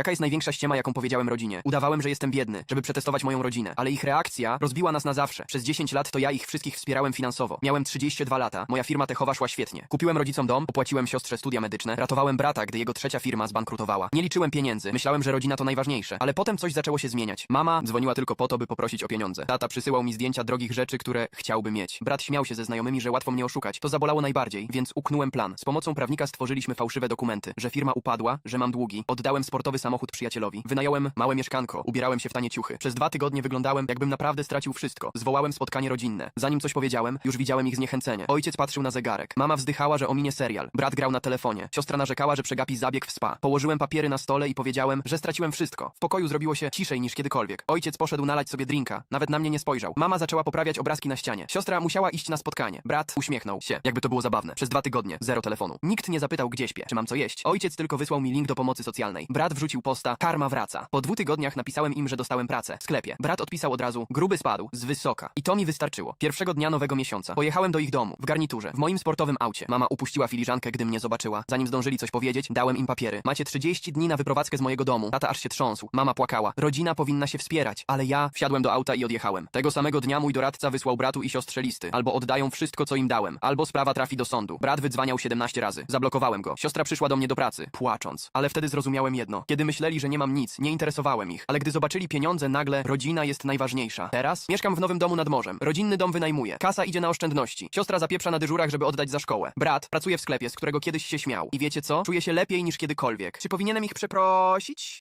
Jaka jest największa ściema, jaką powiedziałem rodzinie? Udawałem, że jestem biedny, żeby przetestować moją rodzinę, ale ich reakcja rozbiła nas na zawsze. Przez 10 lat to ja ich wszystkich wspierałem finansowo. Miałem 32 lata, moja firma techowa szła świetnie. Kupiłem rodzicom dom, opłaciłem siostrze studia medyczne, ratowałem brata, gdy jego trzecia firma zbankrutowała. Nie liczyłem pieniędzy, myślałem, że rodzina to najważniejsze, ale potem coś zaczęło się zmieniać. Mama dzwoniła tylko po to, by poprosić o pieniądze. Tata przysyłał mi zdjęcia drogich rzeczy, które chciałby mieć. Brat śmiał się ze znajomymi, że łatwo mnie oszukać. To zabolało najbardziej, więc uknąłem plan. Z pomocą prawnika stworzyliśmy fałszywe dokumenty, że firma upadła, że mam długi. Oddałem sportowy przyjacielowi. Wynająłem małe mieszkanko, ubierałem się w tanie ciuchy. Przez dwa tygodnie wyglądałem, jakbym naprawdę stracił wszystko. Zwołałem spotkanie rodzinne. Zanim coś powiedziałem, już widziałem ich zniechęcenie. Ojciec patrzył na zegarek. Mama wzdychała, że ominie serial. Brat grał na telefonie. Siostra narzekała, że przegapi zabieg w spa. Położyłem papiery na stole i powiedziałem, że straciłem wszystko. W pokoju zrobiło się ciszej niż kiedykolwiek. Ojciec poszedł nalać sobie drinka. Nawet na mnie nie spojrzał. Mama zaczęła poprawiać obrazki na ścianie. Siostra musiała iść na spotkanie. Brat uśmiechnął się, jakby to było zabawne. Przez dwa tygodnie, zero telefonu. Nikt nie zapytał, gdzie śpię, czy mam co jeść. Ojciec tylko wysłał mi link do pomocy socjalnej. Brat wrzucił posta, karma wraca. Po dwóch tygodniach napisałem im, że dostałem pracę w sklepie. Brat odpisał od razu, gruby spadł, z wysoka. I to mi wystarczyło. Pierwszego dnia nowego miesiąca. Pojechałem do ich domu, w garniturze, w moim sportowym aucie. Mama upuściła filiżankę, gdy mnie zobaczyła. Zanim zdążyli coś powiedzieć, dałem im papiery. Macie 30 dni na wyprowadzkę z mojego domu. Tata aż się trząsł. Mama płakała. Rodzina powinna się wspierać. Ale ja wsiadłem do auta i odjechałem. Tego samego dnia mój doradca wysłał bratu i siostrze listy. Albo oddają wszystko, co im dałem, albo sprawa trafi do sądu. Brat wydzwaniał 17 razy. Zablokowałem go. Siostra przyszła do mnie do pracy, płacząc. Ale wtedy zrozumiałem jedno. Myśleli, że nie mam nic, nie interesowałem ich. Ale gdy zobaczyli pieniądze, nagle rodzina jest najważniejsza. Teraz mieszkam w nowym domu nad morzem. Rodzinny dom wynajmuję. Kasa idzie na oszczędności. Siostra zapieprza na dyżurach, żeby oddać za szkołę. Brat pracuje w sklepie, z którego kiedyś się śmiał. I wiecie co? Czuję się lepiej niż kiedykolwiek. Czy powinienem ich przeprosić?